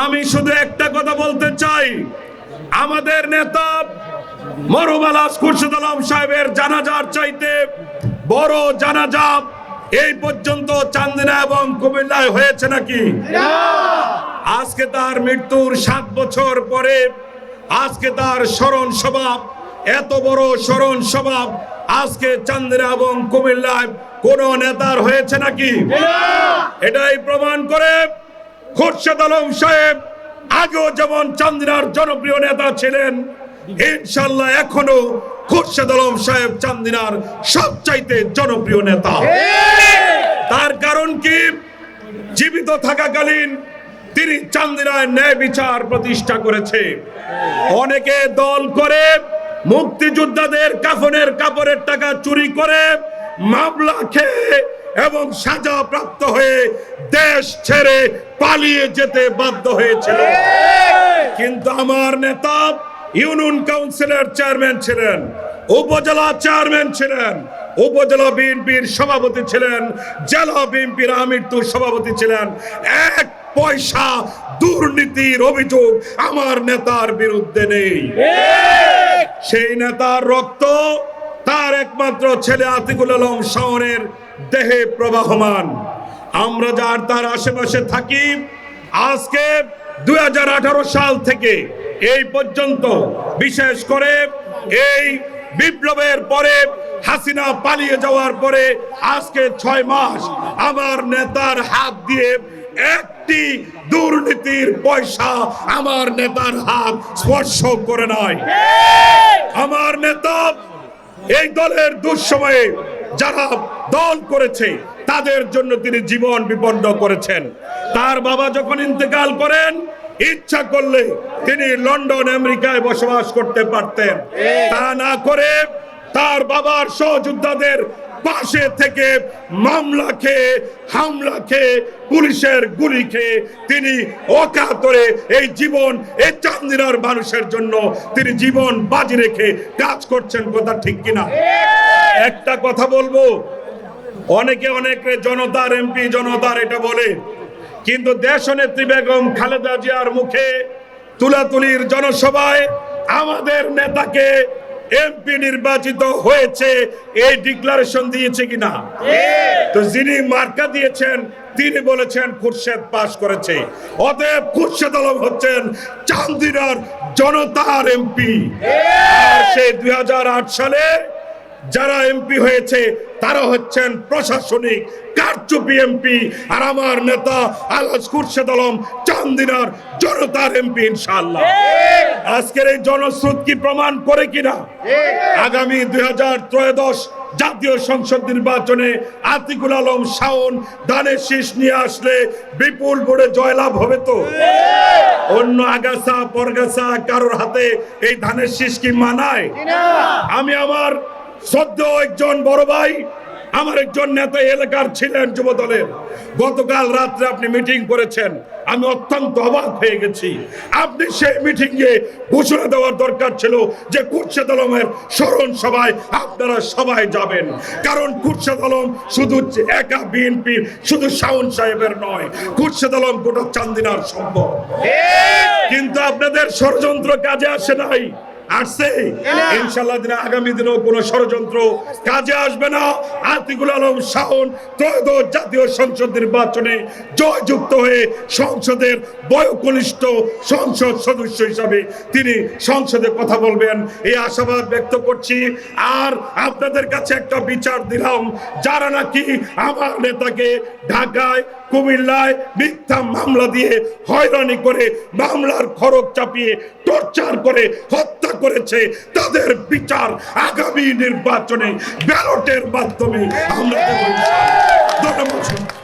আমি শুধু একটা কথা বলতে চাই। আমাদের নেতা মরুবালাস খুরশিদ আলম সাহেবের জানাজার চাইতে বড় জানাজা এই পর্যন্ত চান্দিনা এবং কুমিল্লায় হয়েছে নাকি? আজকে তার মৃত্যুর সাত বছর পরে আজকে তার স্মরণ স্বভাব এত বড় স্মরণ স্বভাব আজকে চান্দিনা এবং কুমিল্লায় কোন নেতার হয়েছে নাকি? এটাই প্রমাণ করে খুরশেদ আলম সাহেব, আগেও যেমন চান্দিনার জনপ্রিয় নেতা ছিলেন ইনশাল্লাহ এখনও খুরশেদ আলম সাহেব চান্দিনার সবচাইতে জনপ্রিয় নেতা। তার কারণ কি? জীবিত থাকাকালীন তিনি চান্দিনায় ন্যায় বিচার প্রতিষ্ঠা করেছে। অনেকে দল করে, মুক্তিযোদ্ধাদের কাফনের কাপড়ের টাকা চুরি করে, মামলা খেয়ে এবং সাজা প্রাপ্ত হয়ে দেশ ছেড়ে পালিয়ে যেতে বাধ্য হয়েছিল। কিন্তু আমার নেতা ইউনিয়ন কাউন্সিলের চেয়ারম্যান ছিলেন উপজেলা চেয়ারম্যান ছিলেন উপজেলা বিএনপির সভাপতি ছিলেন জেলা বিএনপির আমৃত্যু সভাপতি ছিলেন। এক পয়সা দুর্নীতির অভিযোগ আমার নেতার বিরুদ্ধে নেই। সেই নেতার রক্ত তার একমাত্র ছেলে আতিকুল আলম শাওনের দেহে প্রবাহমান। আমরা যার তার আশেপাশে থাকি আজকে দুই হাজার আঠারো সাল থেকে এই পর্যন্ত বিশেষ করে এই বিপ্লবের পরে হাসিনা পালিয়ে যাওয়ার পরে আজকে ছয় মাস আমার নেতার হাত দিয়ে একটি দুর্নীতির পয়সা আমার নেতার হাত স্পর্শ করে নাই। আমার নেতা এই দলের দুঃসময়ে যারা দল করেছে, তাদের জন্য তিনি জীবন বিপন্ন করেছেন। তার বাবা যখন ইন্তেকাল করেন, ইচ্ছা করলে তিনি লন্ডন, আমেরিকায় বসবাস করতে পারতেন। তা না করে তার বাবার সহযোদ্ধাদের পাশে থেকে মামলা খেয়ে হামলা খেয়ে পুলিশের গুলি খেয়ে তিনি অকাতরে এই জীবন, এই চান্দিনার মানুষের জন্য তিনি জীবন বাজি রেখে কাজ করছেন কথা ঠিক কিনা? একটা কথা বলব, অনেকে অনেকে জনতার এমপি, জনতার এটা বলে, কিন্তু দেশ নেত্রী বেগম খালেদা জিয়ার মুখে তুলাতুলির জনসভায় আমাদের নেতাকে এমপি নির্বাচিত হয়েছে এই ডিক্লারেশন দিয়েছে কিনা? তো যিনি মার্কা দিয়েছেন তিনি বলেছেন খুরশেদ পাশ করেছে। অতএব খুরশেদ আলম হচ্ছেন চান্দিনার জনতার এমপি আর সেই দুই হাজার আট সালে যারা এমপি হয়েছে তারা হচ্ছেন প্রশাসনিক কারচুপি এমপি আর আমার নেতা আলাস খুরশেদ আলম চান্দিনার জনতার এমপি ইনশাআল্লাহ। আজকের এই জনস্রোত কি প্রমাণ করে কিনা? আগামী দুই হাজার ত্রয়োদশ জাতীয় সংসদ নির্বাচনে আতিকুল আলম শাওন দানের শীষ নিয়ে আসলে বিপুল ভোটে জয়লাভ হবে তো? অন্য আগাছা পরগাছা কারোর হাতে এই ধানের শীষ কি মানায়? আমি আমার সদ্য একজন বড় ভাই আমার একজন নেতা এলাকার ছিলেন যুব দলের গতকাল রাত্রে আপনি মিটিং করেছেন। আমি অত্যন্ত অবাক হয়ে গেছি। আপনি সেই মিটিং এ ঘোষণা দেওয়ার দরকার ছিল যে কুর্শেদ আলমের স্মরণ সভায় আপনারা সবাই যাবেন। কারণ কুর্শেদ আলম শুধু একা বিএনপি শুধু শাওন সাহেবের নয়। কুর্শেদ আলম গোটা চান্দিনার সম্ভব কিন্তু আপনাদের ষড়যন্ত্র কাজে আসে নাই। আসছে। ইনশাল্লাহ দিনে আগামী দিনেও কোন ষড়যন্ত্র কাজে আসবে না। আতিকুল আলম শাওন ত্রয়োদশ জাতীয় সংসদ নির্বাচনে জয়যুক্ত হয়ে সংসদের বয়কনিষ্ঠ সংসদ সদস্য হিসাবে তিনি সংসদে কথা বলবেন। এই আশাবাদ ব্যক্ত করছি। আর আপনাদের কাছে একটা বিচার দিলাম। যারা নাকি আমার নেতাকে ঢাকায় কুমিল্লায় মিথ্যা মামলা দিয়ে হয়রানি করে মামলার খরচ চাপিয়ে টর্চার করে হত্যা করেছে তাদের বিচার আগামী নির্বাচনে ব্যালটের মাধ্যমে আমরা ধন্যবাদ।